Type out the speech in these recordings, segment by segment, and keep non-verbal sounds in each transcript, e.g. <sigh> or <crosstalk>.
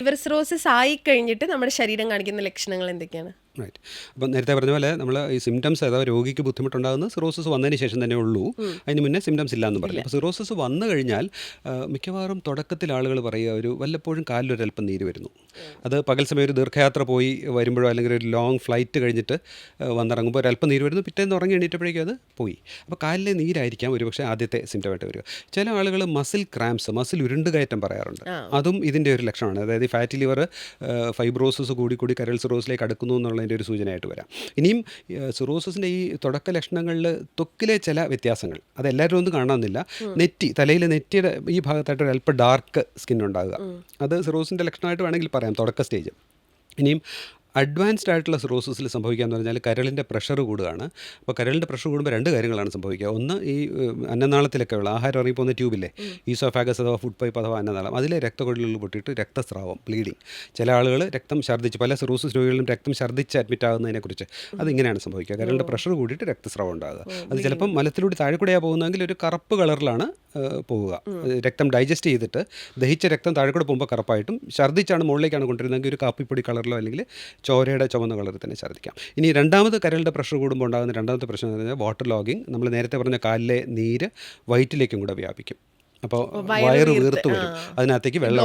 Liver cirrhosis ആയി കഴിഞ്ഞിട്ട് നമ്മുടെ ശരീരം കാണിക്കുന്ന ലക്ഷണങ്ങൾ എന്തൊക്കെയാണ്? റൈറ്റ് അപ്പം നേരത്തെ പറഞ്ഞ പോലെ നമ്മൾ ഈ സിംറ്റംസ് അഥവാ രോഗിക്ക് ബുദ്ധിമുട്ടുണ്ടാകുന്നത് സിറോസിസ് വന്നതിന് ശേഷം തന്നെ ഉള്ളൂ. അതിന് മുന്നേ സിംറ്റംസ് ഇല്ല എന്ന് പറഞ്ഞു അപ്പോൾ സിറോസിസ് വന്നു കഴിഞ്ഞാൽ മിക്കവാറും തുടക്കത്തിൽ ആളുകൾ പറയുക ഒരു വല്ലപ്പോഴും കാലിലൊരല്പം നീര് വരുന്നു. അത് പകൽ സമയം ഒരു ദീർഘയാത്ര പോയി വരുമ്പോഴോ അല്ലെങ്കിൽ ഒരു ലോങ് ഫ്ലൈറ്റ് കഴിഞ്ഞിട്ട് വന്നിറങ്ങുമ്പോൾ ഒരല്പം നീര് വരുന്നു. പിറ്റേന്ന് ഉറങ്ങി എണീറ്റപ്പോഴേക്കും അത് പോയി. അപ്പോൾ കാലിലെ നീരായിരിക്കാം ഒരുപക്ഷെ ആദ്യത്തെ സിംറ്റമായിട്ട് വരിക. ചില ആളുകൾ മസിൽ ക്രാംസ് മസിൽ ഉരുണ്ടുകയറ്റം പറയാറുണ്ട്. അതും ഇതിന്റെ ഒരു ലക്ഷണമാണ്. അതായത് ഫാറ്റി ലിവർ ഫൈബ്രോസിസ് കൂടി കൂടി കരൾ സിറോസിലേക്ക് അടുക്കുന്നു എന്നുള്ളതിന്റെ ഒരു സൂചനയായിട്ട് വരാം. ഇനിയും സിറോസിന്റെ ഈ തുടക്ക ലക്ഷണങ്ങളിൽ തൊക്കിലെ ചില വ്യത്യാസങ്ങൾ അത് എല്ലാവരും ഒന്നും കാണണമെന്നില്ല നെറ്റി തലയിലെ നെറ്റിയുടെ ഈ ഭാഗത്തായിട്ട് ഒരു അല്പം ഡാർക്ക് സ്കിൻ ഉണ്ടാകുക. അത് സിറോസിന്റെ ലക്ഷണമായിട്ട് വേണമെങ്കിൽ പറയാം തുടക്ക സ്റ്റേജ് ഇനിയും അഡ്വാൻസ്ഡ് ആയിട്ടുള്ള സിറോസിസിൽ സംഭവിക്കാന്ന് പറഞ്ഞാൽ കരളിന്റെ പ്രഷർ കൂടുകയാണ്. അപ്പോൾ കരളിന്റെ പ്രഷർ കൂടുമ്പോൾ രണ്ട് കാര്യങ്ങളാണ് സംഭവിക്കുക. ഒന്ന് ഈ അന്നനാളത്തിലൊക്കെ ഉള്ള ആഹാരം ഇറങ്ങിപ്പോകുന്ന ട്യൂബില്ലേ ഈസോഫാഗസ് അഥവാ ഫുഡ് പൈപ്പ് അഥവാ അന്നനാളം. അതിലെ രക്തക്കൊഴലുകൾ പൊട്ടിയിട്ട് രക്തസ്രാവം ബ്ലീഡിങ് ചില ആളുകൾ രക്തം ഛർദ്ദിച്ച് പല സിറോസിസ് രോഗികളിലും രക്തം ഛർദ്ദിച്ച് അഡ്മിറ്റ് ആകുന്നതിനെക്കുറിച്ച് അതിങ്ങനെയാണ് സംഭവിക്കുക. കരളിന്റെ പ്രഷർ കൂടിയിട്ട് രക്തസ്രാവം ഉണ്ടാകുക. അത് ചിലപ്പം മലത്തിലൂടെ താഴെ കൂടെയാണ് പോകുന്നതെങ്കിൽ ഒരു കറുപ്പ് കളറിലാണ് പോവുക. രക്തം ഡൈജസ്റ്റ് ചെയ്തിട്ട് ദഹിച്ച രക്തം താഴെ കൂടെ പോകുമ്പോൾ കറുപ്പായിട്ടും ഛർദ്ദിച്ചാണ് മുകളിലേക്കാണ് കൊണ്ടുവരുന്നതെങ്കിൽ ഒരു കാപ്പിപ്പൊടി കളറിലോ അല്ലെങ്കിൽ ചോരയുടെ ചുവന്ന കളറിൽ തന്നെ ഛർദ്ദിക്കാം. ഇനി രണ്ടാമത് കരളുടെ പ്രഷർ കൂടുമ്പോൾ ഉണ്ടാകുന്ന രണ്ടാമത്തെ പ്രശ്നം എന്ന് പറഞ്ഞാൽ വാട്ടർ ലോഗിങ് നമ്മൾ നേരത്തെ പറഞ്ഞ കാലിലെ നീര് വയറ്റിലേക്കും കൂടെ വ്യാപിക്കും. അപ്പോൾ വയർ വീർത്ത് വരും. അതിനകത്തേക്ക് വെള്ളം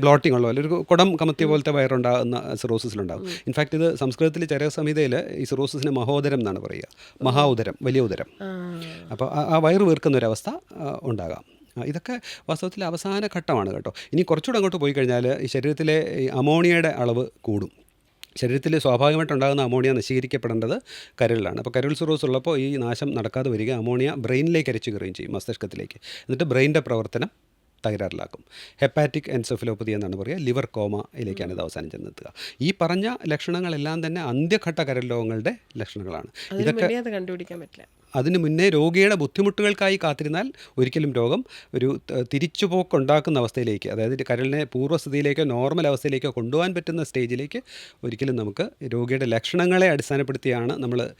ബ്ലോട്ടിംഗ് ഉള്ള പോലെ ഒരു കുടം കമത്തിയ പോലത്തെ വയറുണ്ടാകുന്ന സിറോസിസിലുണ്ടാകും ഇൻഫാക്ട് ഇത് സംസ്കൃതത്തിൽ ചരക സംഹിതയിൽ ഈ സിറോസിസിന് മഹോദരം എന്നാണ് പറയുക. മഹാ ഉദരം വലിയ ഉദരം. അപ്പോൾ ആ- വയർ വയറ് വീർക്കുന്ന ഒരവസ്ഥ അവസ്ഥ ഉണ്ടാകാം. ഇതൊക്കെ വാസ്തവത്തിൽ അവസാന ഘട്ടമാണ് കേട്ടോ. ഇനി കുറച്ചുകൂടെ അങ്ങോട്ട് പോയി കഴിഞ്ഞാൽ ഈ ശരീരത്തിലെ അമോണിയയുടെ അളവ് കൂടും. ശരീരത്തിൽ സ്വാഭാവികമായിട്ടുണ്ടാകുന്ന അമോണിയ നശീകരിക്കപ്പെടേണ്ടത് കരളിലാണ്. അപ്പോൾ കരൾ സിറോസ് ഉള്ളപ്പോൾ ഈ നാശം നടക്കാതെ വരിക അമോണിയ ബ്രെയിനിലേക്ക് അരച്ചു കയറുകയും ചെയ്യും മസ്തിഷ്കത്തിലേക്ക്. എന്നിട്ട് ബ്രെയിന്റെ പ്രവർത്തനം തകരാറിലാക്കും. ഹെപ്പാറ്റിക് എൻസെഫലോപ്പതി എന്നാണ് പറയുക ലിവർ കോമയിലേക്കാണ് ഇത് അവസാനം ചെന്നെത്തുക. ഈ പറഞ്ഞ ലക്ഷണങ്ങളെല്ലാം തന്നെ അന്ത്യഘട്ട കരൽ രോഗങ്ങളുടെ ലക്ഷണങ്ങളാണ്. ഇതൊക്കെ കണ്ടുപിടിക്കാൻ പറ്റില്ല. അതിന് മുന്നേ രോഗിയുടെ ബുദ്ധിമുട്ടുകൾക്കായി കാത്തിരുന്നാൽ ഒരിക്കലും രോഗം ഒരു തിരിച്ചുപോക്കുണ്ടാക്കുന്ന അവസ്ഥയിലേക്ക് അതായത് കരളിനെ പൂർവസ്ഥിതിയിലേക്കോ നോർമൽ അവസ്ഥയിലേക്കോ കൊണ്ടുപോകാൻ പറ്റുന്ന സ്റ്റേജിലേക്ക് ഒരിക്കലും നമുക്ക് രോഗിയുടെ ലക്ഷണങ്ങളെ അടിസ്ഥാനപ്പെടുത്തിയാണ് നമ്മൾ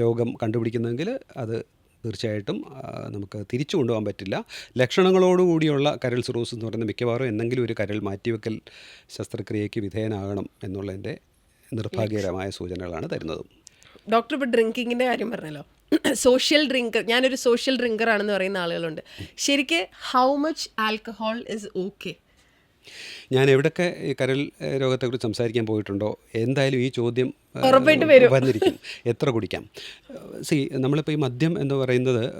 രോഗം കണ്ടുപിടിക്കുന്നതെങ്കിൽ അത് തീർച്ചയായിട്ടും നമുക്ക് തിരിച്ചു കൊണ്ടുപോകാൻ പറ്റില്ല. ലക്ഷണങ്ങളോടുകൂടിയുള്ള കരൾ സിറോസ് എന്ന് പറയുന്ന മിക്കവാറും എന്തെങ്കിലും ഒരു കരൾ മാറ്റിവെക്കൽ ശസ്ത്രക്രിയയ്ക്ക് വിധേയനാകണം എന്നുള്ളതിന്റെ നിർഭാഗ്യകരമായ സൂചനകളാണ് തരുന്നത്. ഡോക്ടർ ഇപ്പോൾ ഡ്രിങ്കിങ്ങിന്റെ കാര്യം പറഞ്ഞല്ലോ. <clears throat> സോഷ്യൽ ഡ്രിങ്കർ ഞാനൊരു സോഷ്യൽ ഡ്രിങ്കർ ആണെന്ന് പറയുന്ന ആളുകളുണ്ട്. ശരിക്ക് how much alcohol is okay ഞാൻ എവിടൊക്കെ ഈ കരൾ രോഗത്തെക്കുറിച്ച് സംസാരിക്കാൻ പോയിട്ടുണ്ടോ? എന്തായാലും ഈ ചോദ്യം ഉറപ്പായിട്ടും വരും. വന്നിരിക്കും. എത്ര കുടിക്കാം? സി നമ്മളിപ്പോൾ ഈ മദ്യം എന്ന് പറയുന്നത്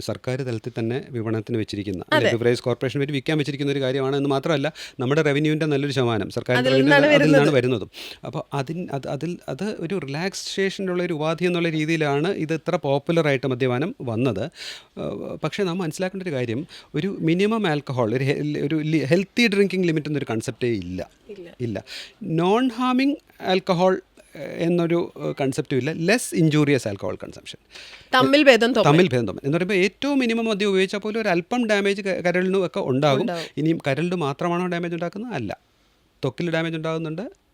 സർക്കാർ തലത്തിൽ തന്നെ വിപണനത്തിന് വെച്ചിരിക്കുന്ന ബിവറേജ് കോർപ്പറേഷൻ വഴി വിൽക്കാൻ വെച്ചിരിക്കുന്ന ഒരു കാര്യമാണ് എന്ന് മാത്രമല്ല നമ്മുടെ റവന്യൂവിന്റെ നല്ലൊരു ശതമാനം സർക്കാർ അതിൽ നിന്നാണ് വരുന്നതും. അപ്പോൾ അതിൻ അത് അതിൽ അത് ഒരു റിലാക്സേഷനുള്ള ഒരു ഉപാധി എന്നുള്ള രീതിയിലാണ് ഇത് ഇത്ര പോപ്പുലറായിട്ട് മദ്യപാനം വന്നത്. പക്ഷേ നാം മനസ്സിലാക്കേണ്ട ഒരു കാര്യം ഒരു മിനിമം ആൽക്കഹോൾ ഒരു ഒരു ഹെൽത്തി ഡ്രിങ്കിങ് ലിമിറ്റ് എന്നൊരു കൺസെപ്റ്റേ ഇല്ല. ഇല്ല. നോൺ ഹാമിങ് ആൽക്കഹോൾ എന്നൊരു കൺസെപ്റ്റും ഇല്ല. ലെസ് ഇഞ്ചൂറിയസ് ആൽക്കഹോൾ കൺസംഷൻ തമ്മിൽ ഭേദം തമ്മിൽ ഭേദം തമ്മിൽ എന്ന് പറയുമ്പോൾ ഏറ്റവും മിനിമം മദ്യം ഉപയോഗിച്ചാൽ പോലും ഒരു അല്പം ഡാമേജ് കരളിനും ഒക്കെ ഉണ്ടാകും. ഇനിയും കരളിന് മാത്രമാണോ ഡാമേജ് ഉണ്ടാക്കുന്നത്? അല്ല. ത്വക്കിൽ ഡാമേജ് ഉണ്ടാകുന്നുണ്ട്.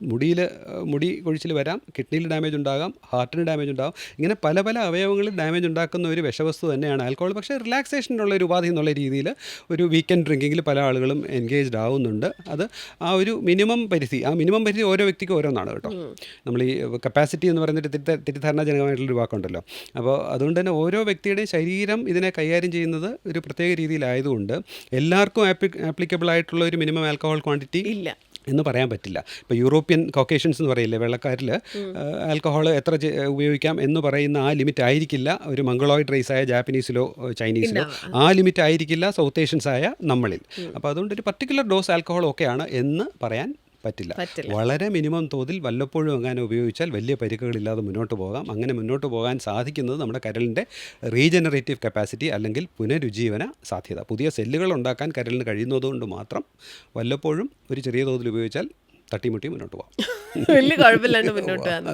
മുടിയിൽ മുടി കൊഴിച്ചിൽ വരാം കിഡ്നിയിൽ ഡാമേജ് ഉണ്ടാകാം ഹാർട്ടിന് ഡാമേജ് ഉണ്ടാകും ഇങ്ങനെ പല പല അവയവങ്ങളിൽ ഡാമേജ് ഉണ്ടാക്കുന്ന ഒരു വിഷവസ്തു തന്നെയാണ് ആൽക്കോൾ പക്ഷേ റിലാക്സേഷനുള്ള ഒരു ഉപാധി എന്നുള്ള രീതിയിൽ ഒരു വീക്കെൻഡ് ഡ്രിങ്കിങ്ങിൽ പല ആളുകളും എൻഗേജ്ഡ് ആവുന്നുണ്ട്. അത് ആ ഒരു മിനിമം പരിധി ആ മിനിമം പരിധി ഓരോ വ്യക്തിക്കും ഓരോന്നാണ് കേട്ടോ. നമ്മൾ ഈ കപ്പാസിറ്റി എന്ന് പറയുന്നൊരു തെറ്റിദ്ധ തെറ്റിദ്ധാരണജനകമായിട്ടുള്ളൊരു വാക്കുണ്ടല്ലോ. അപ്പോൾ അതുകൊണ്ട് തന്നെ ഓരോ വ്യക്തിയുടെയും ശരീരം ഇതിനെ കൈകാര്യം ചെയ്യുന്നത് ഒരു പ്രത്യേക രീതിയിലായതുകൊണ്ട് എല്ലാവർക്കും ആപ്ലിക്കബിൾ ആയിട്ടുള്ള ഒരു മിനിമം ആൽക്കഹോൾ ക്വാണ്ടിറ്റി ഇല്ല. എന്ന് പറയാൻ പറ്റില്ല. ഇപ്പോൾ യൂറോപ്യൻ കൊക്കേഷൻസ് എന്ന് പറയില്ലേ വെള്ളക്കാരിൽ ആൽക്കഹോൾ എത്ര ഉപയോഗിക്കാം എന്ന് പറയുന്ന ആ ലിമിറ്റ് ആയിരിക്കില്ല ഒരു മംഗളോയിഡ് റേസ് ആയ ജാപ്പനീസിലോ ചൈനീസിലോ. ആ. ലിമിറ്റ് ആയിരിക്കില്ല സൗത്ത് ഏഷ്യൻസ് ആയ നമ്മളിൽ. അപ്പോൾ അതുകൊണ്ട് ഒരു പർട്ടിക്കുലർ ഡോസ് ആൽക്കഹോൾ ഒക്കെയാണ് എന്ന് പറയാൻ പറ്റില്ല. വളരെ മിനിമം തോതിൽ വല്ലപ്പോഴും അങ്ങനെ ഉപയോഗിച്ചാൽ വലിയ പരിക്കുകളില്ലാതെ മുന്നോട്ട് പോകാം. അങ്ങനെ മുന്നോട്ട് പോകാൻ സാധിക്കുന്നത് നമ്മുടെ കരളിന്റെ റീജനറേറ്റീവ് കപ്പാസിറ്റി അല്ലെങ്കിൽ പുനരുജ്ജീവന സാധ്യത. പുതിയ സെല്ലുകൾ ഉണ്ടാക്കാൻ കരളിന് കഴിയുന്നതുകൊണ്ട് മാത്രം വല്ലപ്പോഴും ഒരു ചെറിയ തോതിൽ ഉപയോഗിച്ചാൽ തട്ടിമുട്ടി മുന്നോട്ട് പോകാം. വലിയ കുഴപ്പമില്ലാണ്ട് മുന്നോട്ട് <laughs> വന്നു